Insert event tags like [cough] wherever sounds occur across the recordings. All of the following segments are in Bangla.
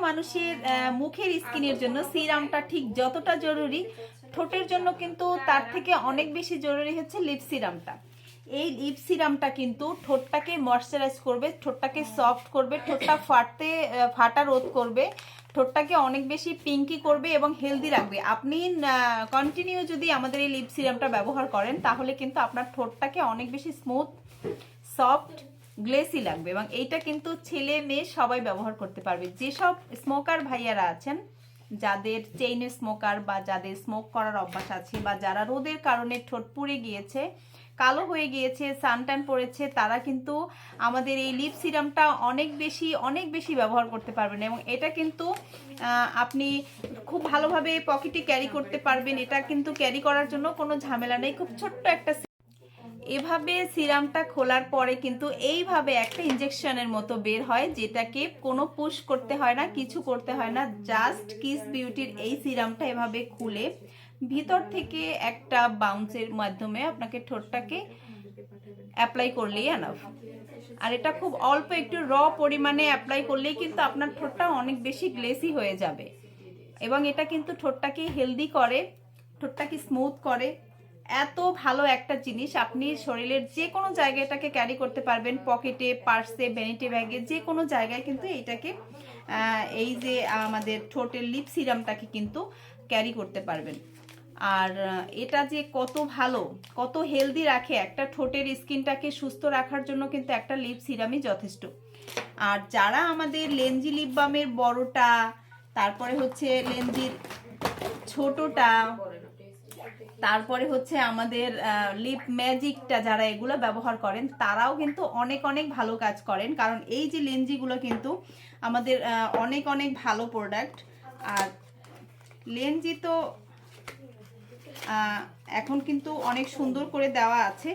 মানুষের মুখের স্কিনের জন্য সিরামটা ঠিক যতটা জরুরি ঠোঁটের জন্য কিন্তু তার থেকে অনেক বেশি জরুরি হচ্ছে লিপ সিরামটা এই লিপ সিরামটা কিন্তু ঠোঁটটাকে ময়শ্চারাইজ করবে ঠোঁটটাকে সফট করবে ঠোঁটটা ফাটতে ফাটা রোধ করবে ঠোঁটটাকে অনেক বেশি পিঙ্কি করবে এবং হেলদি রাখবে। আপনি কন্টিনিউ যদি আমাদের এই লিপ সিরামটা ব্যবহার করেন তাহলে কিন্তু আপনার ঠোঁটটাকে অনেক বেশি স্মুথ সফট গ্লেসি লাগবে এবং এইটা কিন্তু ছেলে মেয়ে সবাই ব্যবহার করতে পারবে। যেসব স্মোকার ভাইয়ারা আছেন, যাদের চেইন স্মোকার বা যাদের স্মোক করার অভ্যাস আছে বা যারা রোদের কারণে ঠোঁট পুড়ে গিয়েছে, কালো হয়ে গিয়েছে সানট্যান পড়েছে, তারা কিন্তু আমাদের এই লিপ সিরামটা অনেক বেশি অনেক বেশি ব্যবহার করতে পারবেন এবং এটা কিন্তু আপনি খুব ভালোভাবে পকেটে ক্যারি করতে পারবেন। এটা কিন্তু ক্যারি করার জন্য কোনো ঝামেলা নেই। খুব ছোট্ট একটা এভাবে সিরামটা খোলার পরে কিন্তু এইভাবে একটা ইনজেকশনের মতো বের হয়, যেটাকে কোনো পুশ করতে হয় না, কিছু করতে হয় না জাস্ট কিস বিউটির এই সিরামটা এভাবে খুলে ভিতর থেকে একটা বাউন্সের মাধ্যমে আপনাকে ঠোঁটটাকে অ্যাপ্লাই করলেই এনাফ আর এটা খুব অল্প একটু র পরিমাণে অ্যাপ্লাই করলেই কিন্তু আপনার ঠোঁটটা অনেক বেশি গ্লেসি হয়ে যাবে। এবং এটা কিন্তু ঠোঁটটাকে হেলদি করে, ঠোঁটটাকে স্মুথ করে। এত ভালো একটা জিনিস আপনি শরীরের যে কোনো জায়গায় এটাকে ক্যারি করতে পারবেন পকেটে পার্সে ভ্যানিটি ব্যাগে যে কোনো জায়গায় কিন্তু এটাকে এই যে আমাদের ঠোঁটের লিপ সিরামটাকে কিন্তু ক্যারি করতে পারবেন। আর এটা যে কত ভালো, কত হেলদি রাখে, একটা ঠোঁটের স্কিনটাকে সুস্থ রাখার জন্য কিন্তু একটা লিপ সিরামই যথেষ্ট। আর যারা আমাদের লেঞ্জি লিপ বামের বড়টা, তারপরে হচ্ছে লেনজির ছোটটা তারপরে হচ্ছে আমাদের লিপ ম্যাজিকটা যারা এগুলো ব্যবহার করেন, তারাও কিন্তু অনেক অনেক ভালো কাজ করেন। কারণ এই যে লেঞ্জিগুলো কিন্তু আমাদের অনেক অনেক ভালো প্রোডাক্ট আর লেঞ্জি তো এখন কিন্তু অনেক সুন্দর করে দেওয়া আছে।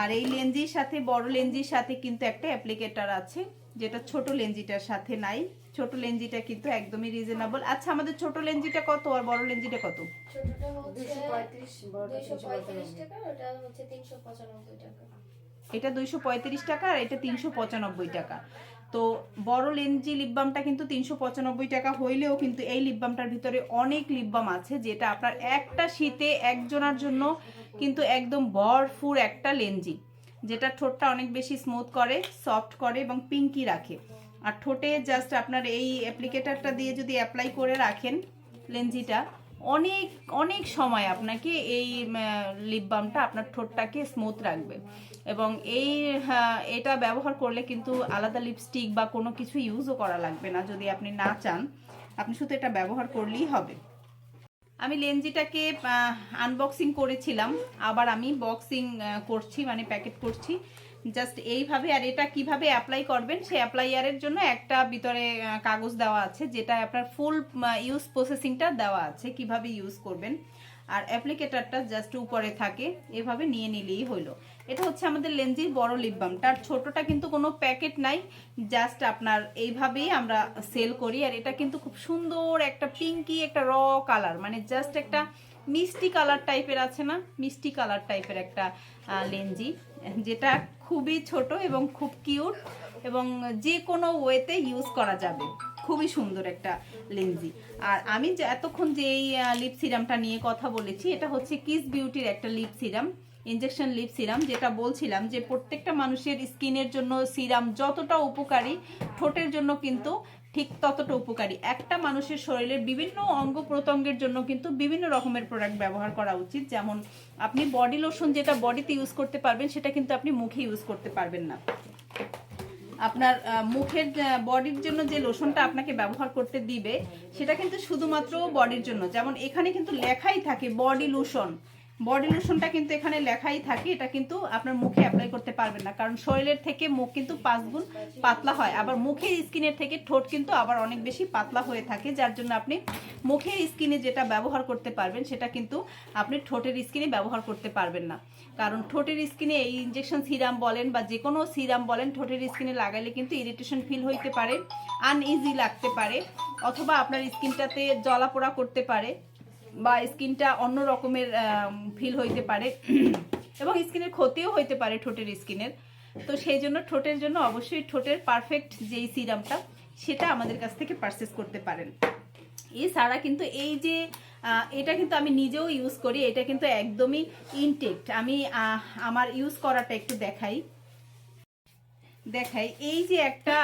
আর এই লেঞ্জির সাথে, বড় লেঞ্জির সাথে কিন্তু একটা অ্যাপ্লিকেটার আছে। যেটা ছোট লেঞ্জিটার সাথে নাই। ছোট লেঞ্জিটা কিন্তু একদমই রিজনেবল আচ্ছা আমাদের ছোট লেঞ্জিটা কত আর বড় লেঞ্জিটা কত? ছোটটা হচ্ছে 235, বড়টা 235 টাকা ওটা হচ্ছে 395 টাকা। এটা দুইশো পঁয়ত্রিশ টাকা আর এটা তিনশো পঁচানব্বই টাকা। তো বড় লেঞ্জি লিপবামটা কিন্তু তিনশো পঁচানব্বই টাকা হইলেও কিন্তু এই লিপবামটার ভিতরে অনেক লিপবাম আছে যেটা আপনার একটা শীতে একজনার জন্য কিন্তু একদম ভরপুর একটা লেঞ্জি যেটা ঠোঁটটা অনেক বেশি স্মুথ করে সফট করে এবং পিঙ্কি রাখে। আর ঠোঁটে জাস্ট আপনার এই অ্যাপ্লিকেটারটা দিয়ে যদি অ্যাপ্লাই করে রাখেন লেঞ্জিটা অনেক অনেক সময় আপনাকে এই লিপ বামটা আপনার ঠোঁটটাকে স্মুথ রাখবে। এবং এই হ্যাঁ, এটা ব্যবহার করলে কিন্তু আলাদা লিপস্টিক বা কোনো কিছু ইউজও করা লাগবে না। যদি আপনি না চান আপনি শুধু এটা ব্যবহার করলেই হবে। আমি লেঞ্জিটাকে আনবক্সিং করেছিলাম। আবার আমি বক্সিং করছি মানে প্যাকেট করছি। জাস্ট এইভাবে, আর এটা কীভাবে অ্যাপ্লাই করবেন সেই অ্যাপ্লাইয়ারের জন্য একটা ভিতরে কাগজ দেওয়া আছে, যেটা আপনার ফুল ইউজ প্রসেসিংটা দেওয়া আছে, কীভাবে ইউজ করবেন। আর অ্যাপ্লিকেটারটা জাস্ট উপরে থাকে, এভাবে নিয়ে নিলেই হলো। এটা হচ্ছে আমাদের লেঞ্জির বড় লিপ বাম তার ছোটটা কিন্তু কোনো প্যাকেট নাই জাস্ট আপনার এইভাবেই আমরা সেল করি। আর এটা কিন্তু খুব সুন্দর একটা পিঙ্কি একটা র কালার মানে জাস্ট একটা মিষ্টি কালার টাইপের আছে না? মিষ্টি কালার টাইপের একটা লেঞ্জি যেটা খুবই ছোট এবং খুব কিউট এবং যে কোনো ওয়েতে ইউজ করা যাবে। খুবই সুন্দর একটা লেন্সি। আর আমি এতক্ষণ যে এই লিপ সিরামটা নিয়ে কথা বলেছি, এটা হচ্ছে কিস বিউটির একটা lip serum injection lip serum যেটা বলছিলাম যে প্রত্যেকটা মানুষের স্কিনের জন্য সিরাম যতটা উপকারী, ঠোঁটের জন্য কিন্তু ঠিক ততটা উপকারী। একটা মানুষের শরীরের বিভিন্ন অঙ্গ প্রত্যঙ্গের জন্য কিন্তু বিভিন্ন রকমের প্রোডাক্ট ব্যবহার করা উচিত। যেমন আপনি বডি লোশন যেটা বডিতে ইউজ করতে পারবেন, সেটা কিন্তু আপনি মুখে ইউজ করতে পারবেন না। আপনার মুখের বডির জন্য যে লোশনটা আপনাকে ব্যবহার করতে দিবে, সেটা কিন্তু শুধুমাত্র বডির জন্য। যেমন এখানে কিন্তু লেখাই থাকে বডি লোশন বডি লোশনটা কিন্তু এখানে লেখাই থাকে, এটা কিন্তু আপনার মুখে অ্যাপ্লাই করতে পারবেন না। কারণ শরীরের থেকে মুখ কিন্তু পাঁচ গুণ পাতলা হয়, আবার মুখের স্কিনের থেকে ঠোঁট কিন্তু আবার অনেক বেশি পাতলা হয়ে থাকে, যার জন্য আপনি মুখের স্কিনে যেটা ব্যবহার করতে পারবেন, সেটা কিন্তু আপনি ঠোঁটের স্কিনে ব্যবহার করতে পারবেন না। কারণ ঠোঁটের স্কিনে এই ইঞ্জেকশন সিরাম বলেন বা যে কোনো সিরাম বলেন, ঠোঁটের স্কিনে লাগাইলে কিন্তু ইরিটেশন ফিল হইতে পারে আনইজি লাগতে পারে, অথবা আপনার স্কিনটাতে জ্বলাপোড়া করতে পারে। বা স্কিনটা অন্য রকমের ফিল হইতে পারে। [clears throat] এবং স্কিনের ক্ষতিও হইতে পারে ঠোঁটের স্কিনের। তো সেই জন্য ঠোঁটের জন্য অবশ্যই ঠোঁটের পারফেক্ট যেই সিরামটা সেটা আমাদের কাছ থেকে পারচেস করতে পারেন। এছাড়া কিন্তু এই যে এটা কিন্তু আমি নিজেও ইউজ করি, এটা কিন্তু একদমই ইনটেক্ট আমি আমার ইউজ করাটা একটু দেখাই। দেখাই এই যে একটা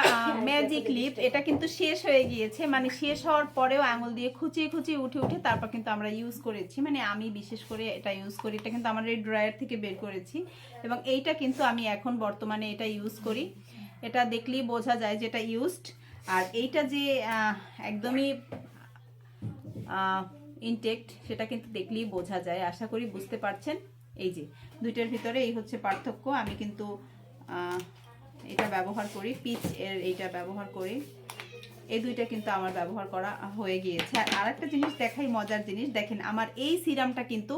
ম্যাজিক লিপ এটা কিন্তু শেষ হয়ে গিয়েছে মানে শেষ হওয়ার পরেও আঙুল দিয়ে খুঁচিয়ে খুঁচিয়ে উঠে উঠে তারপর কিন্তু আমরা ইউজ করেছি মানে আমি বিশেষ করে এটা ইউজ করি এটা কিন্তু আমার এই ড্রয়ার থেকে বের করেছি এবং এইটা কিন্তু আমি এখন বর্তমানে এটা ইউজ করি। এটা দেখলেই বোঝা যায় যেটা ইউজড আর এইটা যে একদমই ইনটেক্ট সেটা কিন্তু দেখলেই বোঝা যায় আশা করি বুঝতে পারছেন। এই যে দুইটার ভিতরে এই হচ্ছে পার্থক্য আমি কিন্তু এটা ব্যবহার করি, পিচ এর এইটা ব্যবহার করি। এই দুইটা কিন্তু আমার ব্যবহার করা হয়ে গিয়েছে। আর আরেকটা জিনিস দেখাই, মজার জিনিস। দেখেন, আমার এই সিরামটা কিন্তু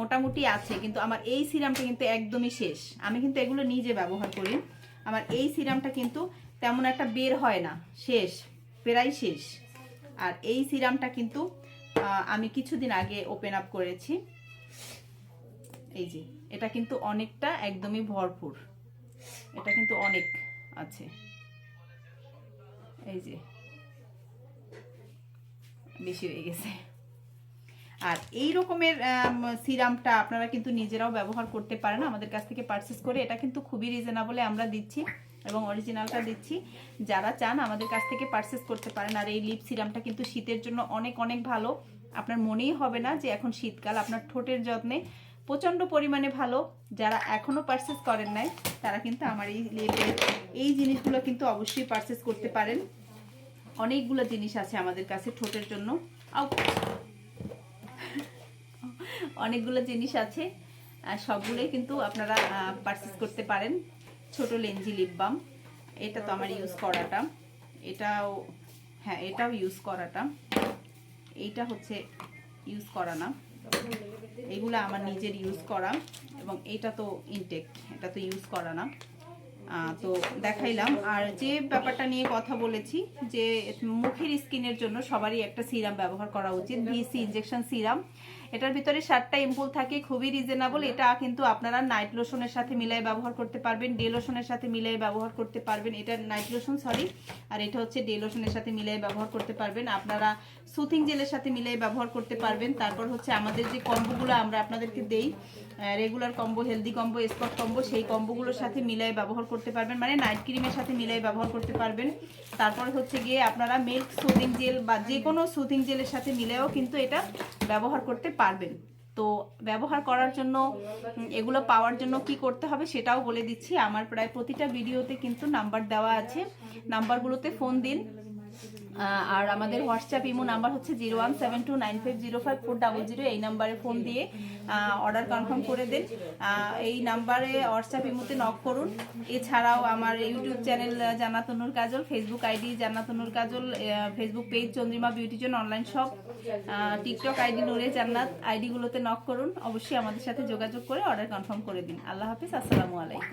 মোটামুটি আছে, কিন্তু আমার এই সিরামটা কিন্তু একদমই শেষ। আমি কিন্তু এগুলো নিজে ব্যবহার করি। আমার এই সিরামটা কিন্তু তেমন একটা বের হয় না, শেষ, প্রায় শেষ। আর এই সিরামটা কিন্তু আমি কিছুদিন আগে ওপেন আপ করেছি। এই যে, এটা কিন্তু অনেকটা একদমই ভরপুর। এটা কিন্তু অনেক আছে। এই যে। বেশি হয়ে গেছে। আর এই রকমের সিরামটা আপনারা কিন্তু নিজেরাও ব্যবহার করতে পারেন। আমাদের কাছ থেকে পারচেস করে এটা কিন্তু খুবই রিজনেবলে আমরা দিচ্ছি এবং অরিজিনালটা দিচ্ছি। যারা চান আমাদের কাছ থেকে পারচেস করতে পারেন। আর এই লিপ সিরামটা কিন্তু শীতের জন্য অনেক অনেক ভালো। আপনার মনেই হবে না যে এখন শীতকাল, আপনার ঠোঁটের যত্নে প্রচণ্ড পরিমাণে ভালো। যারা এখনও পারচেস করেন নাই, তারা কিন্তু আমার এই এই জিনিসগুলো কিন্তু অবশ্যই পারচেস করতে পারেন। অনেকগুলো জিনিস আছে আমাদের কাছে ঠোঁটের জন্য। অনেকগুলো জিনিস আছে সবগুলোই কিন্তু আপনারা পারচেস করতে পারেন। ছোট লেঞ্জি লিপ বাম এটা তো আমার ইউজ করাটা। এটাও হ্যাঁ এটাও ইউজ করাটা। এইটা হচ্ছে ইউজ করা না। এগুলো আমার নিজের ইউজ করা এবং এটা তো ইনটেক এটা তো ইউজ করা না। তো দেখাইলাম। আর যে ব্যাপারটা নিয়ে কথা বলেছি, যে মুখের স্কিনের জন্য সবারই একটা সিরাম ব্যবহার করা উচিত ভিসি ইঞ্জেকশন সিরাম এটার ভিতরে সাতটা ইম্পুল থাকে খুবই রিজনেবল এটা কিন্তু আপনারা নাইট লোশনের সাথে মিলাই ব্যবহার করতে পারবেন ডে লোশনের সাথে মিলাই ব্যবহার করতে পারবেন। এটা নাইট লোশন সরি আর এটা হচ্ছে ডে লোশনের সাথে মিলাই ব্যবহার করতে পারবেন। আপনারা সুথিং জেলের সাথে মিলাই ব্যবহার করতে পারবেন। তারপর হচ্ছে আমাদের যে কম্বোগুলো আমরা আপনাদেরকে দেই regular combo healthy combo spot combo সেই কম্বোগুলোর সাথে মিলাই ব্যবহার করতে পারবেন। মানে নাইট ক্রিমের সাথে মিলাই ব্যবহার করতে পারবেন। তারপর হচ্ছে গিয়ে আপনারা মিল্ক সুথিং জেল বা যে কোনো সুথিং জেলের সাথে মিলাইও কিন্তু এটা ব্যবহার করতে পারবেন। তো ব্যবহার করার জন্য, এগুলো পাওয়ার জন্য কি করতে হবে সেটাও বলে দিচ্ছি। আমার প্রায় প্রতিটা ভিডিওতে কিন্তু নাম্বার দেওয়া আছে। নাম্বারগুলোতে ফোন দিন। আর আমাদের হোয়াটসঅ্যাপ ইমো নাম্বার হচ্ছে zero one seven two nine five zero five four double zero. এই নাম্বারে ফোন দিয়ে অর্ডার কনফার্ম করে দিন। এই নাম্বারে হোয়াটসঅ্যাপ ইমোতে নক করুন। এছাড়াও আমার YouTube channel Jannatnur Kajal, Facebook ID Jannatnur Kajal Facebook page, Chandrima beauty zone online shop TikTok ID Nure Jannat আইডিগুলোতে knock করুন। অবশ্যই আমাদের সাথে যোগাযোগ করে অর্ডার কনফার্ম করে দিন। আল্লাহ হাফিজ, আসসালামু আলাইকুম।